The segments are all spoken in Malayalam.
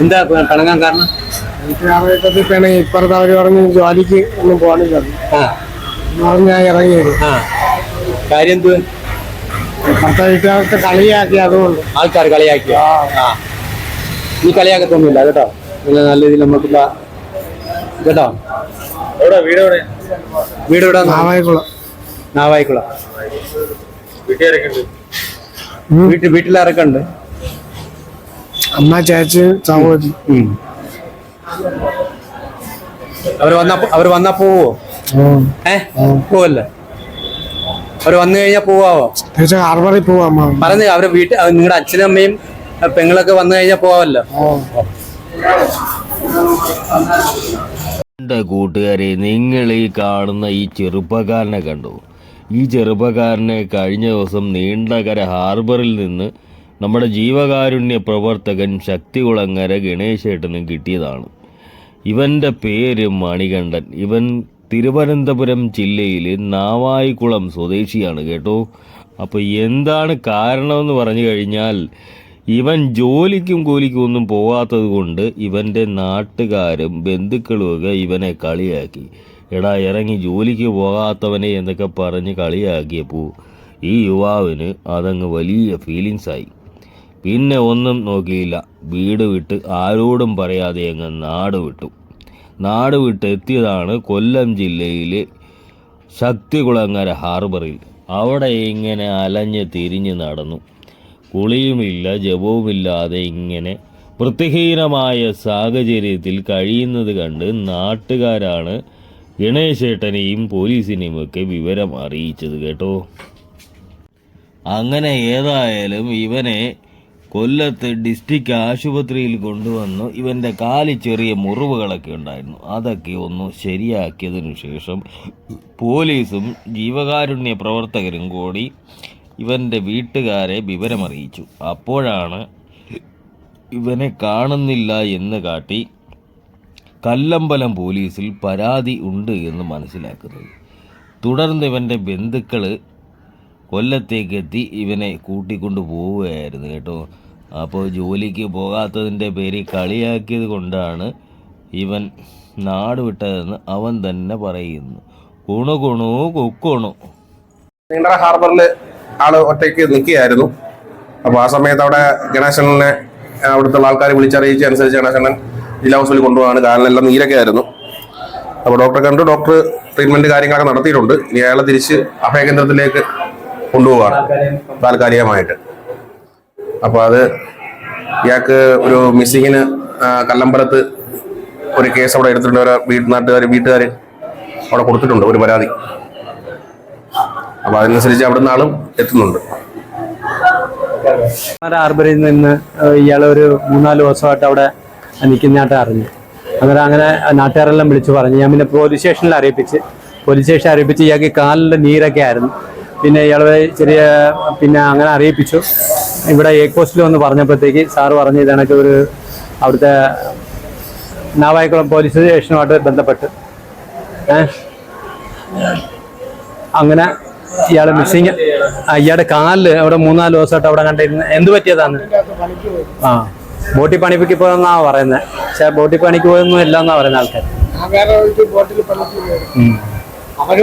എന്താ പിണങ്ങാൻ കാരണം? എനിക്ക് പിണങ്ങി ഇപ്പുറത്ത് അവർ പറഞ്ഞു ജോലിക്ക് ഒന്നും പോകാനില്ല. ഞാൻ ഇറങ്ങിയത്. ആ. കാര്യം എന്ത് ഇപ്പുറത്തെ വീട്ടുകാർക്ക് കളിയാക്കി അതുകൊണ്ട്. ആൾക്കാർ കളിയാക്കി. ഈ കളിയാക്കത്തൊന്നുമില്ല കേട്ടോ. പിന്നെ നല്ല രീതിയിൽ നമുക്ക് ഇപ്പ- കേട്ടോ? എവിടെ വീട് എവിടെ? വീട് ഇവിടെ നാവായിക്കുളം. നാവായിക്കുളം. വീട്ടിൽ വീട്ടിലിറക്കെ ഉണ്ട്? അമ്മ ചേച്ചി സഹോദരി. അവർ വന്ന അവർ വന്നാ പോവോ? ഏ? പോവല്ലേ? അവർ വന്നു കഴിഞ്ഞാ പോവാവോ? ചേച്ചി ഹാർബറിൽ പോവാ അമ്മ. പറഞ്ഞു അവരെ വീട്ടിൽ നിങ്ങളുടെ അച്ഛനും അമ്മയും പെങ്ങളൊക്കെ വന്നു കഴിഞ്ഞാൽ പോവാമല്ലോ എന്റെ കൂട്ടുകാരെ നിങ്ങൾ ഈ കാണുന്ന ഈ ചെറുപ്പക്കാരനെ കണ്ടു? ഈ ചെറുപ്പക്കാരനെ കഴിഞ്ഞ ദിവസം നീണ്ടകര ഹാർബറിൽ നിന്ന് നമ്മുടെ ജീവകാരുണ്യ പ്രവർത്തകൻ ശക്തികുളങ്ങര ഗണേശേട്ടന് കിട്ടിയതാണ്. ഇവന്റെ പേര് മണികണ്ഠൻ. ഇവൻ തിരുവനന്തപുരം ജില്ലയിലെ നാവായിക്കുളം സ്വദേശിയാണ് കേട്ടോ. അപ്പോൾ എന്താണ് കാരണമെന്ന് പറഞ്ഞു കഴിഞ്ഞാൽ ഇവൻ ജോലിക്കും കൂലിക്കും ഒന്നും പോകാത്തത് കൊണ്ട് ഇവന്റെ നാട്ടുകാരും ബന്ധുക്കളുമൊക്കെ ഇവനെ കളിയാക്കി. എടാ ഇറങ്ങി ജോലിക്ക് പോകാത്തവനെ എന്നൊക്കെ പറഞ്ഞ് കളിയാക്കിയപ്പോൾ ഈ യുവാവിന് അതങ്ങ് വലിയ ഫീലിങ്സായി പിന്നെ ഒന്നും നോക്കിയില്ല. വീട് വിട്ട് ആരോടും പറയാതെ അങ്ങ് നാട് വിട്ടു. നാട് വിട്ട് എത്തിയതാണ് കൊല്ലം ജില്ലയിലെ ശക്തികുളങ്ങര ഹാർബറിൽ. അവിടെ ഇങ്ങനെ അലഞ്ഞ് തിരിഞ്ഞ് നടന്നു. കുളിയുമില്ല ജപവുമില്ലാതെ ഇങ്ങനെ വൃത്തിഹീനമായ സാഹചര്യത്തിൽ കഴിയുന്നത് കണ്ട് നാട്ടുകാരാണ് ഗണേശേട്ടനെയും പോലീസിനെയും ഒക്കെ വിവരം അറിയിച്ചത് കേട്ടോ. അങ്ങനെ ഏതായാലും ഇവനെ കൊല്ലത്ത് ഡിസ്ട്രിക്ട് ആശുപത്രിയിൽ കൊണ്ടുവന്നു. ഇവന്റെ കാലിൽ ചെറിയ മുറിവുകളൊക്കെ ഉണ്ടായിരുന്നു. അതൊക്കെ ഒന്ന് ശരിയാക്കിയതിനു ശേഷം പോലീസും ജീവകാരുണ്യ പ്രവർത്തകരും കൂടി ഇവന്റെ വീട്ടുകാരെ വിവരമറിയിച്ചു. അപ്പോഴാണ് ഇവനെ കാണുന്നില്ല എന്ന് കാട്ടി കല്ലമ്പലം പോലീസിൽ പരാതി ഉണ്ട് എന്ന് മനസ്സിലാക്കുന്നത്. തുടർന്ന് ഇവന്റെ ബന്ധുക്കൾ കൊല്ലത്തേക്ക് എത്തി ഇവനെ കൂട്ടിക്കൊണ്ട് പോവുകയായിരുന്നു കേട്ടോ. അപ്പോൾ ജോലിക്ക് പോകാത്തതിന്റെ പേരിൽ കളിയാക്കിയത് കൊണ്ടാണ് ഇവൻ നാട് വിട്ടതെന്ന് അവൻ തന്നെ പറയുന്നു. കുണു കുണു കുക്കുണു. നീണ്ടറ ഹാർബറിൽ ആൾ ഒറ്റയ്ക്ക് നിൽക്കുകയായിരുന്നു. അപ്പോൾ ആ സമയത്ത് അവിടെ ഗണേശനെ അവിടുത്തെ ആൾക്കാർ വിളിച്ചറിയിച്ച അനുസരിച്ച് ഗണേശനൻ ജില്ലാ ഹോസ്പിറ്റലിൽ കൊണ്ടുപോകാണ് കാലിനെല്ലാം നീരൊക്കെ ആയിരുന്നു. അപ്പോൾ ഡോക്ടറെ കണ്ടു. ഡോക്ടർ ട്രീറ്റ്മെന്റ് കാര്യങ്ങളൊക്കെ നടത്തിയിട്ടുണ്ട്. ഇനി അയാളെ തിരിച്ച് അഭയകേന്ദ്രത്തിലേക്ക് കൊണ്ടുപോവാണ്. താൽക്കാലികമായിട്ട്. അപ്പോൾ അത് ഇയാൾക്ക് ഒരു മിസ്സിങ്ങിന് കല്ലമ്പലത്ത് ഒരു കേസ് അവിടെ എടുത്തിട്ടുണ്ട്. ഒരു വീട്ട് നാട്ടുകാർ വീട്ടുകാർ അവിടെ കൊടുത്തിട്ടുണ്ട് ഒരു പരാതി. അപ്പൊ അതിനനുസരിച്ച് അവിടെ നിന്നാളും എത്തുന്നുണ്ട്. ഹാർബറിൽ നിന്ന് ഇയാൾ ഒരു മൂന്നാൽ ദിവസമായിട്ട് അവിടെ നിൽക്കുന്നതായിട്ട് അറിഞ്ഞു. അന്നേരം അങ്ങനെ നാട്ടുകാരെല്ലാം വിളിച്ചു പറഞ്ഞു. ഞാൻ പിന്നെ പോലീസ് സ്റ്റേഷനിൽ അറിയിപ്പിച്ച് പോലീസ് സ്റ്റേഷൻ അറിയിപ്പിച്ച് ഇയാൾക്ക് കാലിൽ നീരൊക്കെ ആയിരുന്നു. പിന്നെ ഇയാൾ ചെറിയ പിന്നെ അങ്ങനെ അറിയിപ്പിച്ചു. ഇവിടെ എ കോസ്റ്റിൽ വന്ന് പറഞ്ഞപ്പോഴത്തേക്ക് സാറ് പറഞ്ഞു ഇതണക്ക് ഒരു അവിടുത്തെ നാവായിക്കുളം പോലീസ് സ്റ്റേഷനുമായിട്ട് ബന്ധപ്പെട്ട്. അങ്ങനെ ഇയാൾ മിസ്സിങ് ഇയാളുടെ കാലിൽ അവിടെ മൂന്നാൽ ദിവസമായിട്ട് അവിടെ കണ്ടിരുന്ന എന്ത് പറ്റിയതാണ്? ആ ബോട്ടി പണിക്ക് പോയെന്നാ പറയുന്നത് പക്ഷെ ബോട്ടി പണിക്ക് പോയൊന്നും ഇല്ല എന്നാ പറയുന്ന ആൾക്കാർ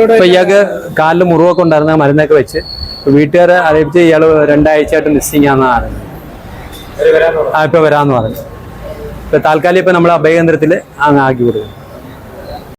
ഇപ്പൊ ഇയാൾക്ക് കാലിൽ മുറിവൊക്കെ ഉണ്ടായിരുന്ന മരുന്നൊക്കെ വെച്ച് വീട്ടുകാരെ അറിയിച്ച് ഇയാൾ രണ്ടാഴ്ചയായിട്ട് മിസ്സിങ് ആണെന്നാ പറയുന്നത് ആ ഇപ്പൊ വരാന്ന് പറഞ്ഞു. ഇപ്പൊ താൽക്കാലികം ഇപ്പൊ നമ്മൾ അഭയകേന്ദ്രത്തിൽ അങ്ങ് ആക്കി കൊടുക്കും